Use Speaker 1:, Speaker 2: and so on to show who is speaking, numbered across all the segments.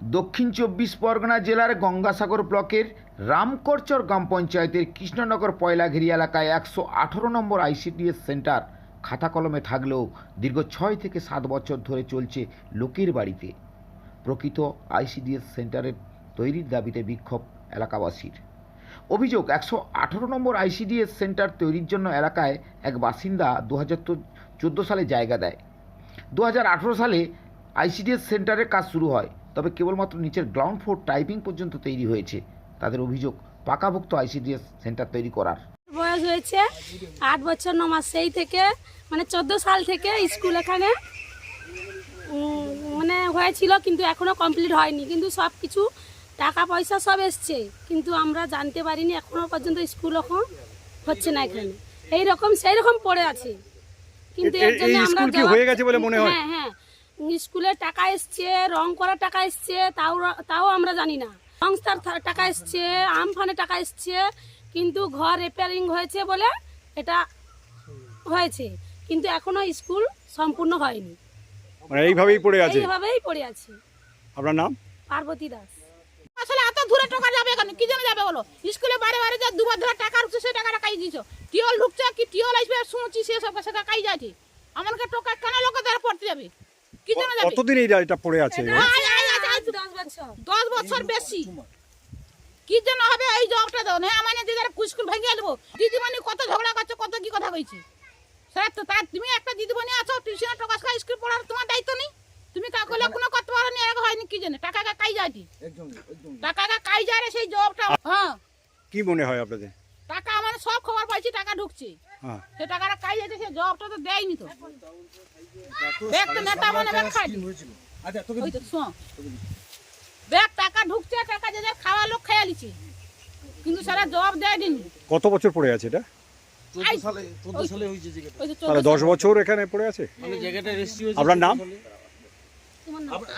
Speaker 1: দক্ষিণ চব্বিশ পরগনা জেলার গঙ্গাসাগর ব্লকের রামকরচর গ্রাম পঞ্চায়েতের কৃষ্ণনগর পয়লাঘিরি এলাকায় একশো আঠারো নম্বর আইসিডিএস সেন্টার খাতা কলমে থাকলেও দীর্ঘ ছয় থেকে সাত বছর ধরে চলছে লোকের বাড়িতে। প্রকৃত আইসিডিএস সেন্টারের তৈরির দাবিতে বিক্ষোভ এলাকাবাসীর। অভিযোগ, একশো আঠারো নম্বর আইসিডিএস সেন্টার তৈরির জন্য এলাকায় এক বাসিন্দা দু হাজার চোদ্দ সালে জায়গা দেয়। দু হাজার আঠেরো সালে আইসিডিএস সেন্টারের কাজ শুরু হয়। তবে কেবলমাত্র নিচের গ্রাউন্ড ফ্লোর টাইপিং পর্যন্ত তৈরি হয়েছে। তাদের অভিযোগ পাকাভুক্ত আইসিডিএস সেন্টার তৈরি করার।
Speaker 2: বয়স হয়েছে আট বছর ন মাস। সেই থেকে মানে চোদ্দ সাল থেকে স্কুল এখানে মানে হয়েছিল কিন্তু এখনও কমপ্লিট হয়নি। কিন্তু সব কিছু টাকা পয়সা সব এসছে। কিন্তু আমরা জানতে পারিনি এখনও পর্যন্ত স্কুল এখন হচ্ছে না এখানে। এই রকম সেই রকম পড়ে আছে। কিন্তু এর জন্য আমরা
Speaker 3: স্কুল কি
Speaker 2: জবাব-
Speaker 3: হয়ে গেছে বলে মনে হয়?
Speaker 2: হ্যাঁ হ্যাঁ। স্কুলের টাকা এসছে রং করার টাকা এসছে তাও তাও আমরা জানি না। সংস্থার টাকা এসছে আমফানের টাকা এসছে কিন্তু ঘর রিপেয়ারিং হয়েছে বলে এটা হয়েছে। কিন্তু এখনও স্কুল সম্পূর্ণ হয়নি।
Speaker 3: মানে এইভাবেই পড়ে আছে?
Speaker 2: এইভাবেই পড়ে আছে।
Speaker 3: আপনার নাম?
Speaker 2: পার্বতী দাস।
Speaker 4: আসলে এত দূরে টাকা যাবে কেন? কি জন্য যাবে বলো? স্কুলে বারে বারে যে দুবার ধরে টাকা ঢুকছে সেই টাকাটা কাই দিছো টিওল ঢুকছে কি? টিওল আসবে শুনছি সে সব সেটা কাই যাচ্ছে? আমাকে টাকা কেন লোকে দ্বারা পড়তে যাবে?
Speaker 3: কতদিন এই এটা পড়ে আছে?
Speaker 4: আয়, আয়, আয়, আয়,
Speaker 2: দশ বছর।
Speaker 4: বেশি। কি জন্য হবে এই জবটা দাও না মানে দিদার স্কুল ভেঙে দেবো। দিদিমণি কত ঝগড়া করছে কত কি কথা কইছে। সেটা তো তার তুমি একটা দিদিমণি আছো টিউশনের টাকা খাই স্কুল পড়ার তোমার দায়িত্ব নেই। তুমি কাউকে কোনো করতে পারো নি এরকম হয়নি কি জন্য টাকা কাই যায়টি টাকা কাই যায় রে সেই জবটা হ্যাঁ।
Speaker 3: কি মনে হয় আপনাদের?
Speaker 4: টাকা ঢুকছে।
Speaker 3: হ্যাঁ।
Speaker 4: সে টাকাটা কাই যাচ্ছে সে জবটা তো দেয়নি তো। ব্যাগ নেতা মানে ব্যাগ খাই ওই তো ব্যাগ টাকা ঢুকছে টাকা যে খাওয়া লোক খেয়ে লিছে কিন্তু সেটা জবাব দেয়নি।
Speaker 3: কত বছর পড়ে আছে এটা? তাহলে দশ বছর এখানে পড়ে আছে? আপনার নাম?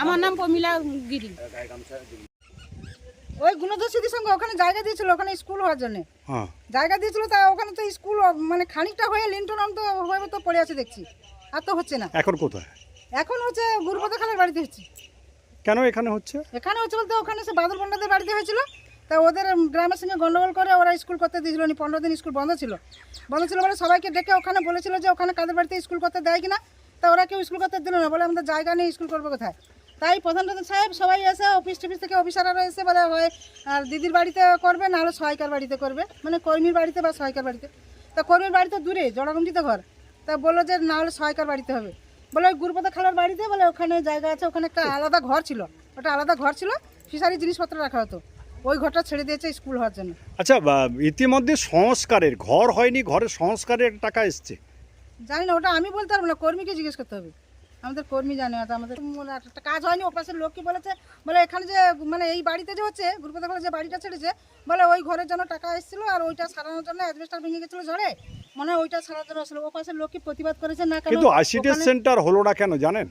Speaker 4: আমার নাম প্রমিলা গিরি।
Speaker 5: ওই গুণদর্শীদের সঙ্গে ওখানে জায়গা দিয়েছিল ওখানে স্কুল হওয়ার জন্য।
Speaker 3: হ্যাঁ।
Speaker 5: জায়গা দিয়েছিল তা ওখানে তো স্কুল মানে খানিকটা হয়ে লিন্টন তো হয়ে তো পড়ে আছে দেখছি। আর তো হচ্ছে না।
Speaker 3: এখন কোথায়?
Speaker 5: এখন হচ্ছে গুরুপদ খালের বাড়িতে হচ্ছে।
Speaker 3: কেন এখানে হচ্ছে?
Speaker 5: এখানে হচ্ছে বলতে ওখানে সে বাদল পণ্ডাদের বাড়িতে হয়েছিল। তা ওদের গ্রামের সঙ্গে গন্ডগোল করে ওরা স্কুল করতে দিয়েছিল নি পনেরো দিন স্কুল বন্ধ ছিল। বন্ধ ছিল বলে সবাইকে ডেকে ওখানে বলেছিল যে ওখানে কাদের বাড়িতে স্কুল করতে দেয় কিনা। তা ওরা কেউ স্কুল করতে দিল না বলে আমাদের জায়গা নেই স্কুল করব কোথায়? তাই প্রধান প্রধান সাহেব সবাই এসে অফিস টফিস থেকে অফিসাররা এসে বলে হয় আর দিদির বাড়িতে করবে না হলে সহায়কার বাড়িতে করবে। মানে কর্মীর বাড়িতে বা সহায়কার বাড়িতে। তা কর্মীর বাড়িতে দূরে জড়াগুন্ডিতে ঘর। তা বলল যে না হলে সহায়িকার বাড়িতে হবে। বলে ওই গুরুপদ খালার বাড়িতে? বলে ওখানে জায়গা আছে ওখানে একটা আলাদা ঘর ছিল। ওটা আলাদা ঘর ছিল ফিসারি জিনিসপত্র রাখা হতো। ওই ঘরটা ছেড়ে দিয়েছে স্কুল হওয়ার জন্য।
Speaker 3: আচ্ছা বা, ইতিমধ্যে সংস্কারের ঘর হয়নি ঘরের সংস্কারের টাকা এসছে।
Speaker 5: জানি না ওটা আমি বলতে পারব না কর্মীকে জিজ্ঞেস করতে হবে। আমাদের কর্মী জানে ওটা আমাদের একটা কাজ হয়নি। ও পাশের লোক কি বলেছে বলে এখানে যে মানে এই বাড়িতে যে হচ্ছে গ্রুপে যে বাড়িটা ছেড়েছে বলে ওই ঘরের জন্য টাকা এসেছিল আর ওইটা সারানোর জন্য অ্যাডভেস্টার ভেঙে গেছিল ঝড়ে। মনে হয় ওইটা সারানোর জন্য আসলে। ও পাশের লোক কি প্রতিবাদ করেছে না কেন?
Speaker 3: কিন্তু আইসিডিএস সেন্টার হলো না কেন জানেন?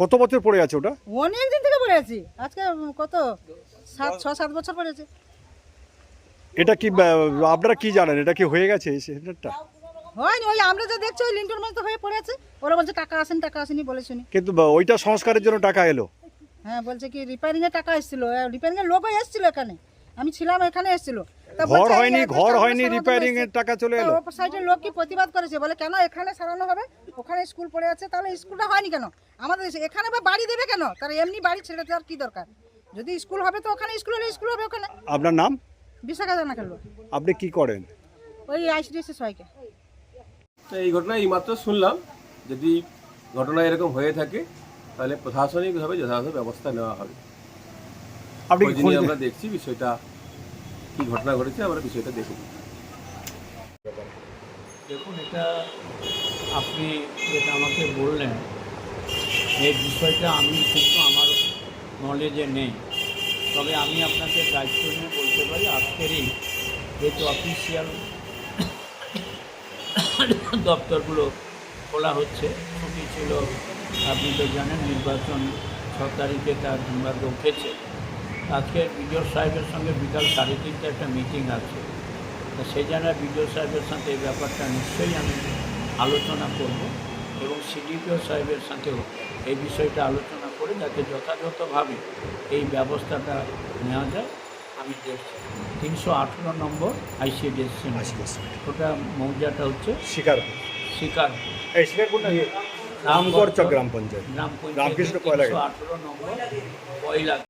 Speaker 3: কত বছর পড়ে আছে ওটা?
Speaker 5: অনেক দিন থেকে পড়ে আছি। আজকে কত? সাত ছ সাত বছর পড়েছে
Speaker 3: এটা কি আপনারা কি জানেন? এটা কি হয়ে গেছে এই সেন্টারটা
Speaker 5: হয়নি ওই আমরা যা দেখছি ওই লিন্টন মতো হয়ে পড়ে আছে। ওরা বলছে টাকা আসেন টাকা আসেনি বলে শুনি।
Speaker 3: কিন্তু বা, ওইটা সংস্কারের জন্য টাকা এলো।
Speaker 5: হ্যাঁ বলছে কি রিপেয়ারিং এর টাকা এসেছিল। রিপেয়ারিং এর লোকও এসেছিল এখানে। আমি ছিলাম এখানে এসেছিল। তা
Speaker 3: ঘর
Speaker 5: বলছে, এই
Speaker 3: হয়নি ঘর হয়নি রিপেয়ারিং এর টাকা চলে
Speaker 5: তা
Speaker 3: এলো।
Speaker 5: ওপর সাইডের লোক কি প্রতিবাদ করেছে? বলে কেন এখানে সারানো হবে? ওখানে স্কুল পড়ে আছে তাহলে স্কুলটা হয়নি কেন? আমাদের দেশে এখানে বা বাড়ি দেবে কেন? তার এমনি বাড়ি ছেড়ে দেওয়ার কি দরকার? যদি স্কুল হবে তো ওখানে স্কুল হলে স্কুল হবে ওখানে।
Speaker 3: আপনার নাম?
Speaker 5: বিশাখা জানা খেলব
Speaker 3: আপনি কি করেন?
Speaker 5: ওই আইসিডিএসের সবাইকে।
Speaker 6: তো এই ঘটনা এইমাত্র শুনলাম। যদি ঘটনা এরকম হয়ে থাকে তাহলে প্রশাসনিকভাবে যথাযথ ব্যবস্থা নেওয়া হবে।
Speaker 3: আপনি
Speaker 6: আমরা দেখছি বিষয়টা কি ঘটনা ঘটেছে আমরা বিষয়টা দেখব
Speaker 7: দেখুন এটা আপনি যেটা আমাকে বললেন এই বিষয়টা আমি কিন্তু আমার নলেজে নেই। তবে আমি আপনাকে দায়িত্ব নিয়ে বলতে পারি আজকেরই যেহেতু অফিসিয়াল দপ্তরগুলো খোলা হচ্ছে। ছুটি ছিল, আপনি তো জানেন নির্বাচন ছ তারিখে তার দুর্ভাগ্য উঠেছে। আজকে বিডিও সাহেবের সঙ্গে বিকাল সাড়ে তিনটে একটা মিটিং আছে। তা সেই জন্য বিডিও সাহেবের সাথে এই ব্যাপারটা নিশ্চয়ই আমি আলোচনা করব এবং সিডিপিও সাহেবের সাথেও এই বিষয়টা আলোচনা করে যাতে যথাযথভাবে এই ব্যবস্থাটা নেওয়া যায়। আমি দেখছি তিনশো আঠেরো নম্বর আইসিডিএস ওটা মৌজাটা হচ্ছে
Speaker 3: শিকারপুর।
Speaker 7: শিকারপুর।
Speaker 3: এই শিকারপুর না রামগড়চক গ্রাম পঞ্চায়েত। রামকৃষ্ণ
Speaker 7: কয়লা আঠেরো নম্বর পয়লা